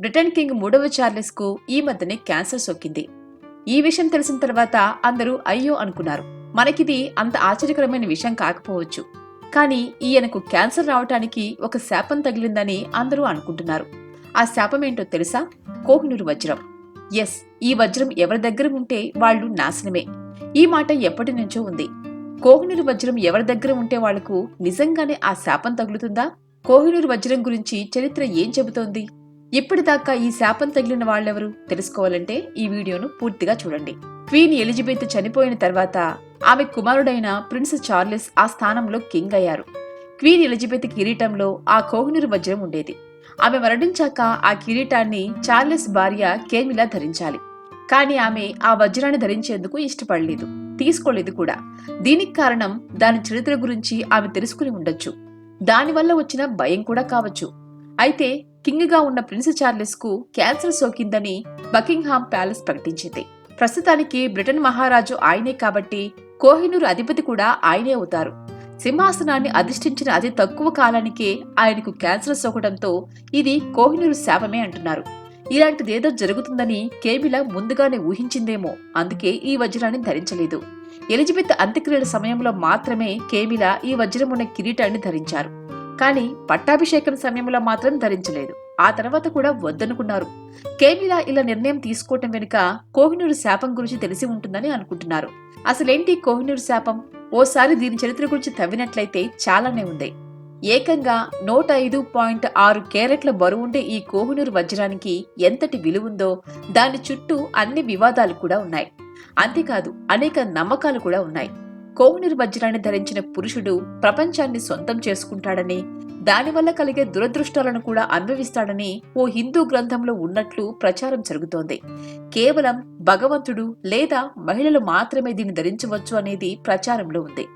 Britain king మూడవ చార్లెస్కు ఈ మధ్యనే క్యాన్సర్ సోకింది. ఈ విషయం తెలిసిన తర్వాత అందరూ అయ్యో అనుకున్నారు. మనకిది అంత ఆశ్చర్యకరమైన విషయం కాకపోవచ్చు. కానీ ఈయనకు క్యాన్సర్ రావటానికి ఒక శాపం తగిలిందని అందరూ అనుకుంటున్నారు. ఆ శాపం ఏంటో తెలుసా? కోహినూరు వజ్రం. ఎస్ ఈ వజ్రం ఎవరి దగ్గర ఉంటే వాళ్ళు నాశనమే. ఈ మాట ఎప్పటి నుంచో ఉంది. కోహినూరు వజ్రం ఎవరి దగ్గర ఉంటే వాళ్ళకు నిజంగానే ఆ శాపం తగులుతుందా? కోహినూరు వజ్రం గురించి చరిత్ర ఏం చెబుతోంది? ఇప్పటిదాకా ఈ శాపం తగిలిన వాళ్ళెవరు? తెలుసుకోవాలంటే ఈ వీడియోను పూర్తిగా చూడండి. క్వీన్ ఎలిజబెత్ చనిపోయిన తర్వాత ఆమె కుమారుడైన ప్రిన్స్ చార్లెస్ ఆ స్థానంలో కింగ్ అయ్యారు. క్వీన్ ఎలిజబెత్ కిరీటంలో ఆ కోహినూరు వజ్రం ఉండేది. ఆమె మరణించాక ఆ కిరీటాన్ని చార్లెస్ భార్య కేమిలా ధరించాలి. కానీ ఆమె ఆ వజ్రాన్ని ధరించేందుకు ఇష్టపడలేదు. తీసుకోలేదు కూడా. దీనికి కారణం దాని చరిత్ర గురించి ఆమె తెలుసుకుని ఉండొచ్చు. దానివల్ల వచ్చిన భయం కూడా కావచ్చు. అయితే కింగ్గా ఉన్న ప్రిన్స్ చార్లెస్కు క్యాన్సర్ సోకిందని బకింగ్హామ్ ప్యాలెస్ ప్రకటించింది. ప్రస్తుతానికి బ్రిటన్ మహారాజు ఆయనే కాబట్టి కోహినూరు అధిపతి కూడా ఆయనే అవుతారు. సింహాసనాన్ని అధిష్ఠించిన అతి తక్కువ కాలానికే ఆయనకు క్యాన్సర్ సోకడంతో ఇది కోహినూరు శాపమే అంటున్నారు. ఇలాంటిదేదో జరుగుతుందని కేబిల ముందుగానే ఊహించిందేమో అందుకే ఈ వజ్రాన్ని ధరించలేదు. ఎలిజబెత్ అంత్యక్రియల సమయంలో మాత్రమే కేబిల ఈ వజ్రం ఉన్న కిరీటాన్ని ధరించారు. కానీ పట్టాభిషేకం సమయంలో మాత్రం ధరించలేదు. ఆ తర్వాత కూడా వద్దనుకున్నారు. కేమిలా ఇలా నిర్ణయం తీసుకోవటం వెనుక కోహినూరు శాపం గురించి తెలిసి ఉంటుందని అనుకుంటున్నారు. అసలేంటి కోహినూరు శాపం? ఓసారి దీని చరిత్ర గురించి తవ్వినట్లయితే చాలానే ఉంది ఏకంగా నూట ఐదు పాయింట్ ఆరు కేరెట్ల బరువుండే ఈ కోహినూరు వజ్రానికి ఎంతటి విలువుందో దాని చుట్టూ అన్ని వివాదాలు కూడా ఉన్నాయి. అంతేకాదు అనేక నమ్మకాలు కూడా ఉన్నాయి. కోహినూరు వజ్రాన్ని ధరించిన పురుషుడు ప్రపంచాన్ని సొంతం చేసుకుంటాడని దానివల్ల కలిగే దురదృష్టాలను కూడా అనుభవిస్తాడని ఓ హిందూ గ్రంథంలో ఉన్నట్లు ప్రచారం జరుగుతోంది. కేవలం భగవంతుడు లేదా మహిళలు మాత్రమే దీన్ని ధరించవచ్చు అనేది ప్రచారంలో ఉంది.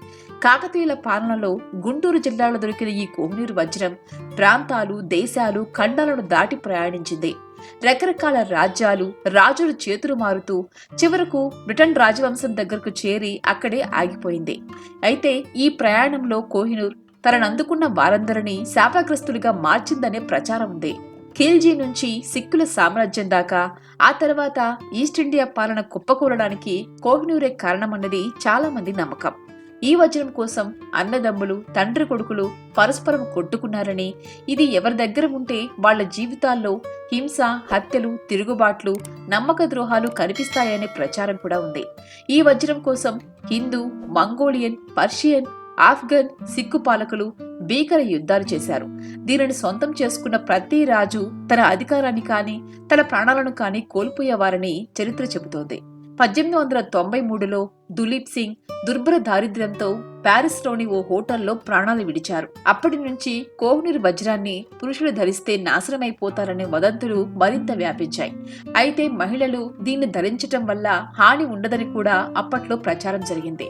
కాకతీయుల పాలనలో గుంటూరు జిల్లాలో దొరికిన ఈ కోహినూరు వజ్రం ప్రాంతాలు దేశాలు ఖండాలను దాటి ప్రయాణించింది. రకరకాల రాజ్యాలు రాజులు చేతులు మారుతూ చివరకు బ్రిటన్ రాజవంశం దగ్గరకు చేరి అక్కడే ఆగిపోయింది. అయితే ఈ ప్రయాణంలో కోహినూర్ తననందుకున్న వారందరినీ శాపగ్రస్తులుగా మార్చిందనే ప్రచారం ఉంది. ఖిల్జీ నుంచి సిక్కుల సామ్రాజ్యం దాకా ఆ తర్వాత ఈస్ట్ ఇండియా పాలన కుప్పకూలడానికి కోహినూరే కారణమన్నది చాలా మంది నమ్మకం. ఈ వజ్రం కోసం అన్నదమ్ములు తండ్రి కొడుకులు పరస్పరం కొట్టుకున్నారని ఇది ఎవరి దగ్గర ఉంటే వాళ్ళ జీవితాల్లో హింస హత్యలు తిరుగుబాట్లు నమ్మక ద్రోహాలు కనిపిస్తాయనే ప్రచారం కూడా ఉంది. ఈ వజ్రం కోసం హిందూ మంగోలియన్ పర్షియన్ ఆఫ్ఘన్ సిక్కు పాలకులు భీకర యుద్ధాలు చేశారు. దీనిని సొంతం చేసుకున్న ప్రతి రాజు తన అధికారాన్ని కానీ తన ప్రాణాలను కానీ కోల్పోయేవారని చరిత్ర చెబుతోంది. పద్దెనిమిది వందల తొంభై మూడులో దులీప్ సింగ్ దుర్భర దారిద్ర్యంతో ప్యారిస్లోని ఓ హోటల్లో ప్రాణాలు విడిచారు. అప్పటి నుంచి కోహ్నూరు వజ్రాన్ని పురుషులు ధరిస్తే నాశనమైపోతారనే వదంతులు మరింత వ్యాపించాయి. అయితే మహిళలు దీన్ని ధరించటం వల్ల హాని ఉండదని కూడా అప్పట్లో ప్రచారం జరిగింది.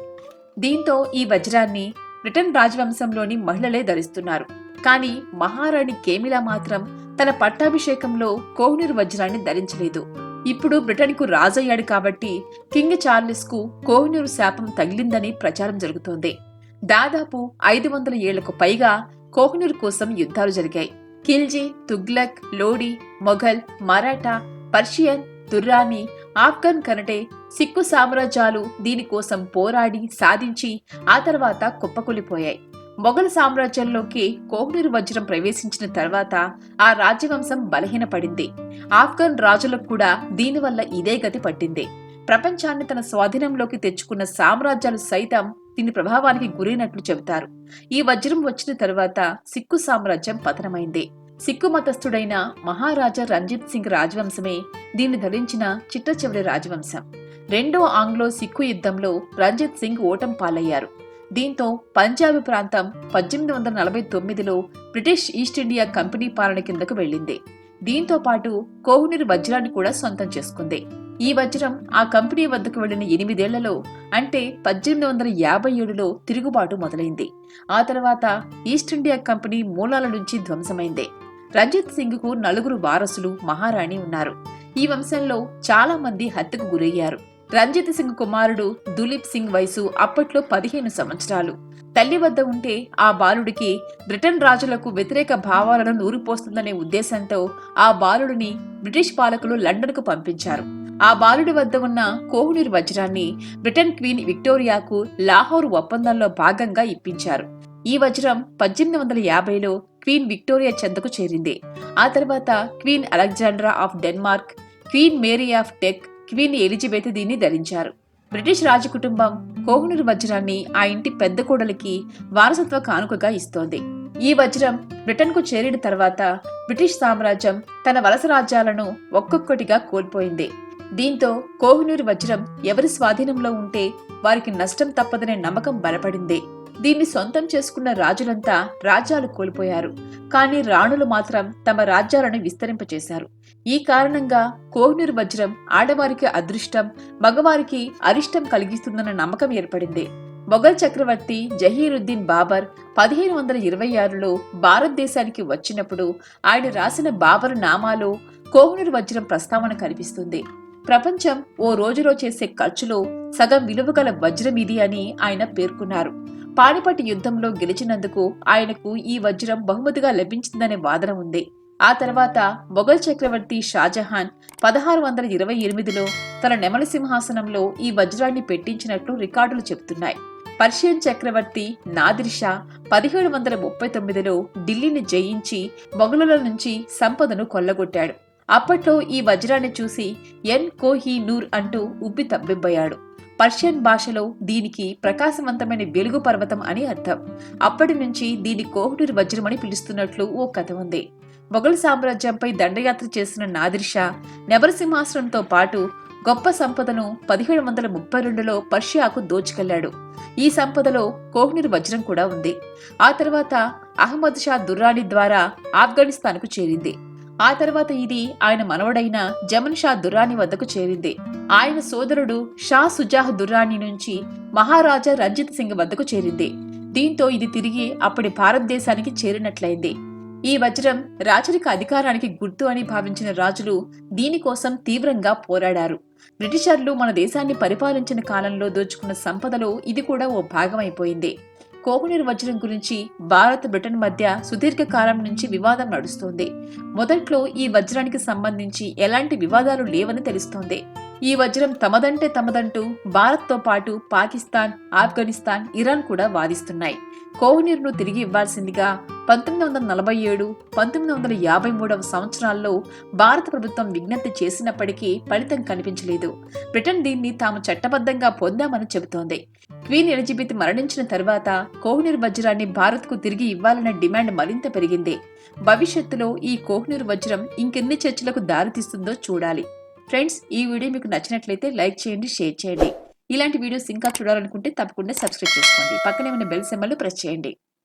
దీంతో ఈ వజ్రాన్ని బ్రిటన్ రాజవంశంలోని మహిళలే ధరిస్తున్నారు. కానీ మహారాణి కేమిలా మాత్రం తన పట్టాభిషేకంలో కోహ్నూరు వజ్రాన్ని ధరించలేదు. ఇప్పుడు బ్రిటన్కు రాజయ్యాడు కాబట్టి కింగ్ చార్లెస్కు కోహినూరు శాపం తగిలిందని ప్రచారం జరుగుతోంది. దాదాపు ఐదు వందల ఏళ్ళకు పైగా కోహినూరు కోసం యుద్ధాలు జరిగాయి. ఖిల్జీ తుగ్లక్ లోడి మొఘల్ మరాఠా పర్షియన్ దుర్రాని ఆఫ్ఘన్ కనటే సిక్కు సామ్రాజ్యాలు దీనికోసం పోరాడి సాధించి ఆ తర్వాత కుప్పకూలిపోయాయి. మొఘల్ సామ్రాజ్యంలోకి కోహ్నూరు వజ్రం ప్రవేశించిన తర్వాత ఆ రాజ్యవంశం బలహీనపడింది. ఆఫ్ఘన్ రాజులకు కూడా దీనివల్ల ఇదే గతి పట్టింది. ప్రపంచాన్ని తన స్వాధీనంలోకి తెచ్చుకున్న సామ్రాజ్యాలు సైతం దీని ప్రభావానికి గురైనట్లు చెబుతారు. ఈ వజ్రం వచ్చిన తర్వాత సిక్కు సామ్రాజ్యం పతనమైంది. సిక్కు మతస్థుడైన మహారాజా రంజిత్ సింగ్ రాజవంశమే దీన్ని ధరించిన చిట్ట చివరి రాజవంశం. రెండో ఆంగ్లో సిక్కు యుద్ధంలో రంజిత్ సింగ్ ఓటం పాలయ్యారు. దీంతో పంజాబ్ ప్రాంతం పద్దెనిమిది వందల నలభై తొమ్మిదిలో బ్రిటిష్ ఈస్ట్ ఇండియా కంపెనీ పాలన కిందకు వెళ్ళింది. దీంతో పాటు కోహ్నూరు వజ్రాన్ని కూడా సొంతం చేసుకుంది. ఈ వజ్రం ఆ కంపెనీ వద్దకు వెళ్ళిన ఎనిమిదేళ్ళలో అంటే పద్దెనిమిది వందల యాభై ఏడులో తిరుగుబాటు మొదలైంది. ఆ తర్వాత ఈస్ట్ ఇండియా కంపెనీ మూలాల నుంచి ధ్వంసమైంది. రంజిత్ సింగ్కు నలుగురు వారసులు మహారాణి ఉన్నారు. ఈ వంశంలో చాలా మంది హత్యకు గురయ్యారు. రంజిత్ సింగ్ కుమారుడు దులీప్ సింగ్ వయసు అప్పట్లో పదిహేను సంవత్సరాలు. తల్లి వద్ద ఉంటే ఆ బాలుడికి బ్రిటన్ రాజులకు వ్యతిరేక భావాలను నూరిపోస్తుందనే ఉద్దేశంతో ఆ బాలుడిని బ్రిటిష్ పాలకులు లండన్కు పంపించారు. ఆ బాలుడి వద్ద ఉన్న కోహ్నూర్ వజ్రాన్ని బ్రిటన్ క్వీన్ విక్టోరియాకు లాహోర్ ఒప్పందంలో భాగంగా ఇప్పించారు. ఈ వజ్రం పద్దెనిమిది వందల యాభైలో క్వీన్ విక్టోరియా చెంతకు చేరింది. ఆ తర్వాత Queen Alexandra of Denmark Queen Mary of Teck Queen Elizabeth దీన్ని ధరించారు. బ్రిటిష్ రాజకుటుంబం కోహ్నూర్ వజ్రాన్ని ఆ ఇంటి పెద్ద కోడలికి వారసత్వ కానుకగా ఇస్తోంది. ఈ వజ్రం బ్రిటన్కు చేరిన తర్వాత బ్రిటిష్ సామ్రాజ్యం తన వలస రాజ్యాలను ఒక్కొక్కటిగా కోల్పోయింది. దీంతో కోహినూరు వజ్రం ఎవరి స్వాధీనంలో ఉంటే వారికి నష్టం తప్పదనే నమ్మకం బలపడింది. దీన్ని సొంతం చేసుకున్న రాజులంతా రాజ్యాలు కోల్పోయారు. కానీ రాణులు మాత్రం తమ రాజ్యాలను విస్తరింపచేశారు. ఈ కారణంగా కోహినూరు వజ్రం ఆడవారికి అదృష్టం మగవారికి అరిష్టం కలిగిస్తుందన్న నమ్మకం ఏర్పడింది. మొఘల్ చక్రవర్తి జహీరుద్దీన్ బాబర్ పదిహేను వందల ఇరవై ఆరులో భారతదేశానికి వచ్చినప్పుడు ఆయన రాసిన బాబర్ నామాలో కోహినూరు వజ్రం ప్రస్తావన కనిపిస్తుంది. ప్రపంచం ఓ రోజులో చేసే ఖర్చులో సగం విలువ గల వజ్రం ఇది అని ఆయన పేర్కొన్నారు. పానిపట్టి యుద్ధంలో గెలిచినందుకు ఆయనకు ఈ వజ్రం బహుమతిగా లభించిందనే వాదన ఉంది. ఆ తర్వాత మొఘల్ చక్రవర్తి షాజహాన్ పదహారు వందల ఇరవై ఎనిమిదిలో తన నెమలి సింహాసనంలో ఈ వజ్రాన్ని పెట్టించినట్లు రికార్డులు చెబుతున్నాయి. పర్షియన్ చక్రవర్తి నాదిర్ షా పదిహేడు వందల ముప్పై తొమ్మిదిలో ఢిల్లీని జయించి మొఘలుల నుంచి సంపదను కొల్లగొట్టాడు. అప్పట్లో ఈ వజ్రాన్ని చూసి ఎన్ కోహీ నూర్ అంటూ ఉబ్బి తబ్బిబ్బయ్యాడు. పర్షియన్ భాషలో దీనికి ప్రకాశవంతమైన వెలుగు పర్వతం అని అర్థం. అప్పటి నుంచి దీని కోహ్నూర్ వజ్రమని పిలుస్తున్నట్లు ఓ కథ ఉంది. మొఘల్ సామ్రాజ్యంపై దండయాత్ర చేసిన నాదిర్షా నెవరసింహాసనంతో నెబరసింహాసనంతో పాటు గొప్ప సంపదను పదిహేడు వందల ముప్పై రెండులో పర్షియాకు దోచుకెళ్ళాడు. ఈ సంపదలో కోహ్నూర్ వజ్రం కూడా ఉంది. ఆ తర్వాత అహ్మద్ షా దుర్రాని ద్వారా ఆఫ్ఘనిస్తాన్కు చేరింది. ఆ తర్వాత ఇది ఆయన మనవడైన జమన్ షా దుర్రాని వద్దకు చేరింది. ఆయన సోదరుడు షా సుజాహ్ దుర్రాని నుంచి మహారాజా రంజిత్ సింగ్ వద్దకు చేరింది. దీంతో ఇది తిరిగి అప్పటి భారతదేశానికి చేరినట్లయింది. ఈ వజ్రం రాచరిక అధికారానికి గుర్తు అని భావించిన రాజులు దీనికోసం తీవ్రంగా పోరాడారు. బ్రిటిషర్లు మన దేశాన్ని పరిపాలించిన కాలంలో దోచుకున్న సంపదలో ఇది కూడా ఓ భాగమైపోయింది. కోహ్నూర్ వజ్రం గురించి భారత్ బ్రిటన్ మధ్య సుదీర్ఘ కాలం నుంచి వివాదం నడుస్తోంది. మొదట్లో ఈ వజ్రానికి సంబంధించి ఎలాంటి వివాదాలు లేవని తెలుస్తోంది. ఈ వజ్రం తమదంటే తమదంటూ భారత్తో పాటు పాకిస్తాన్ ఆఫ్ఘనిస్తాన్ ఇరాన్ కూడా వాదిస్తున్నాయి. కోహ్నీర్ను తిరిగి ఇవ్వాల్సిందిగా పంతొమ్మిది వందల నలభై ఏడు పంతొమ్మిది వందల యాభై మూడవ సంవత్సరాల్లో భారత ప్రభుత్వం విజ్ఞప్తి చేసినప్పటికీ ఫలితం కనిపించలేదు. బ్రిటన్ దీన్ని తాము చట్టబద్ధంగా పొందామని చెబుతోంది. క్వీన్ ఎలిజబెత్ మరణించిన తర్వాత కోహ్నీర్ వజ్రాన్ని భారత్కు తిరిగి ఇవ్వాలన్న డిమాండ్ మరింత పెరిగింది. భవిష్యత్తులో ఈ కోహ్నూర్ వజ్రం ఇంకెన్ని చర్చలకు దారితీస్తుందో చూడాలి. ఫ్రెండ్స్ ఈ వీడియో మీకు నచ్చినట్లయితే లైక్ చేయండి షేర్ చేయండి. ఇలాంటి వీడియోస్ ఇంకా చూడాలనుకుంటే తప్పకుండా సబ్స్క్రైబ్ చేసుకోండి. పక్కనే ఉన్న బెల్ సెమ్మలు ప్రెస్ చేయండి.